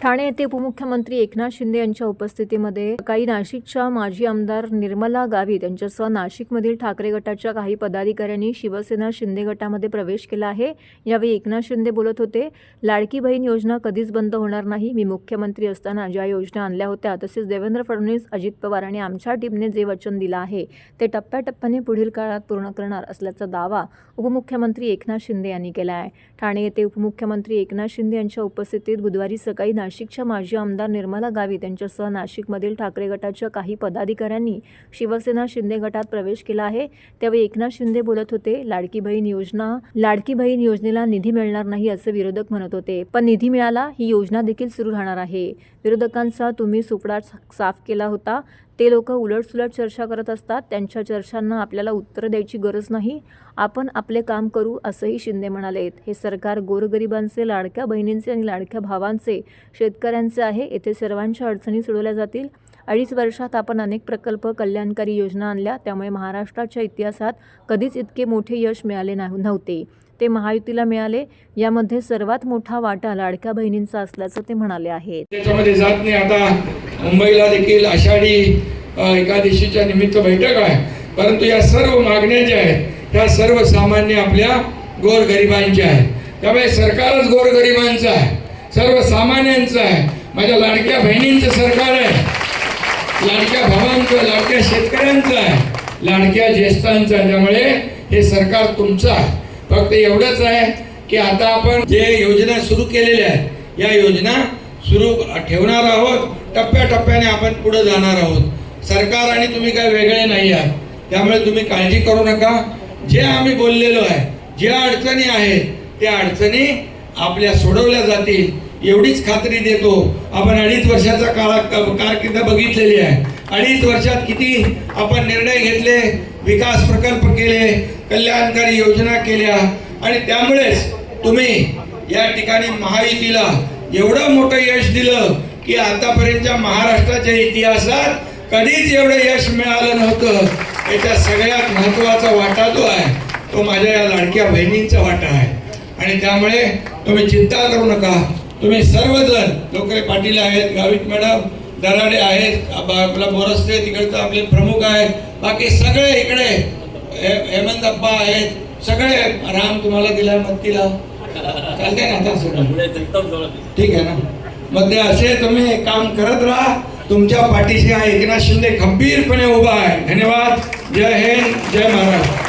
ठाणे येथे उपमुख्यमंत्री एकनाथ शिंदे यांच्या उपस्थितीमध्ये काही नाशिकच्या माजी आमदार निर्मला गावित यांच्यासह नाशिकमधील ठाकरे गटाच्या काही पदाधिकाऱ्यांनी शिवसेना शिंदे गटामध्ये प्रवेश केला आहे. यावेळी एकनाथ शिंदे बोलत होते लाडकी बहीण योजना कधीच बंद होणार नाही. मी मुख्यमंत्री असताना ज्या योजना आणल्या होत्या तसेच देवेंद्र फडणवीस अजित पवार आणि आमच्या टीमने जे वचन दिलं आहे ते टप्प्याटप्प्याने पुढील काळात पूर्ण करणार असल्याचा दावा उपमुख्यमंत्री एकनाथ शिंदे यांनी केला आहे. ठाणे येथे उपमुख्यमंत्री एकनाथ शिंदे यांच्या उपस्थितीत बुधवारी सकाळी नाशिकच्या माजी आमदार निर्मला गावित यांच्यासह नाशिकमधील ठाकरे गटाच्या काही पदाधिकाऱ्यांनी शिवसेना शिंदे गटात प्रवेश केला आहे. त्यावेळी एकनाथ शिंदे बोलत होते लाडकी बहीण योजना लाडकी बहीण योजनेला निधी मिळणार नाही असं विरोधक म्हणत होते. पण निधी मिळाला ही योजना देखील सुरू राहणार आहे. विरोधकांचा तुम्ही सुपडा साफ केला होता. ते लोक उलटसुलट चर्चा करत असतात. त्यांच्या चर्चांना आपल्याला उत्तरं द्यायची गरज नाही. आपण आपले काम करू असंही शिंदे म्हणालेत हे सरकार गोरगरिबांचे लाडक्या बहिणींचे आणि लाडक्या भावांचे शेतकऱ्यांचे आहे. येथे सर्वांच्या अडचणी सोडवल्या जातील. अडीच वर्षात आपण अनेक प्रकल्प कल्याणकारी योजना आणल्या. त्यामुळे महाराष्ट्राच्या इतिहासात कधीच इतके मोठे यश मिळाले नाही नव्हते. ते महायुतीला मिळाले. यामध्ये सर्वात मोठा वाटा लाडक्या बहिणींचा असल्याचं ते म्हणाले आहेत. त्याच्यामध्ये जात नाही. आता मुंबईला देखील आषाढी एकादशीच्या निमित्त बैठक आहे. परंतु या सर्व मागण्या ज्या आहेत सर्व सर्वसामान्य आपल्या गोरगरिबांच्या आहेत. त्यामुळे सरकारच गोरगरिबांचं आहे. सर्वसामान्यांचं आहे. माझ्या लाडक्या बहिणींचं सरकार आहे. लाडक्या भावांचं लाडक्या शेतकऱ्यांचं आहे. लाडक्या ज्येष्ठांचं आहे. त्यामुळे हे सरकार तुमचं आहे. फक्त एवढंच आहे की आता आपण जे योजना सुरू केलेल्या आहेत या योजना सुरू ठेवणार आहोत टप्प्याटप्प्याने आपण पुढे जाणार आहोत. सरकार आणि तुम्ही काय वेगळे नाही आहात. त्यामुळे तुम्ही काळजी करू नका. जे आम्ही बोललेलो आहे ज्या अडचणी आहेत त्या अडचणी आपल्या सोडवल्या जातील. एवढीच खात्री देतो. आपण अडीच वर्षाचा काळा कारकिर्द बघितलेली आहे. अडीच वर्षात किती आपण निर्णय घेतले विकास प्रकल्प केले कल्याणकारी योजना केल्या. आणि त्यामुळेच तुम्ही या ठिकाणी महायुतीला एवढं मोठं यश दिलं की आतापर्यंतच्या महाराष्ट्राच्या इतिहासात कधीच एवढं यश मिळालं नव्हतं. याच्या सगळ्यात महत्त्वाचा वाटा जो आहे तो माझ्या या लाडक्या बहिणींचा वाटा आहे. आणि त्यामुळे तुम्ही चिंता करू नका. तुम्ही सर्वजण लोकरे पाटील आहेत गावित मॅडम दराडे आहेत आपला बोरस्ते तिकडचं आपले प्रमुख आहेत. बाकी सगळे इकडे हे- हेमंत अप्पा आहेत. सगळे राम तुम्हाला दिला. मत्तीला चालते ना आता ठीक आहे ना? मग ते असे तुम्ही काम करत राहा. तुमच्या पाठीशी हा एकनाथ शिंदे खंबीरपणे उभा आहे. धन्यवाद. जय हिंद. जय महाराष्ट्र.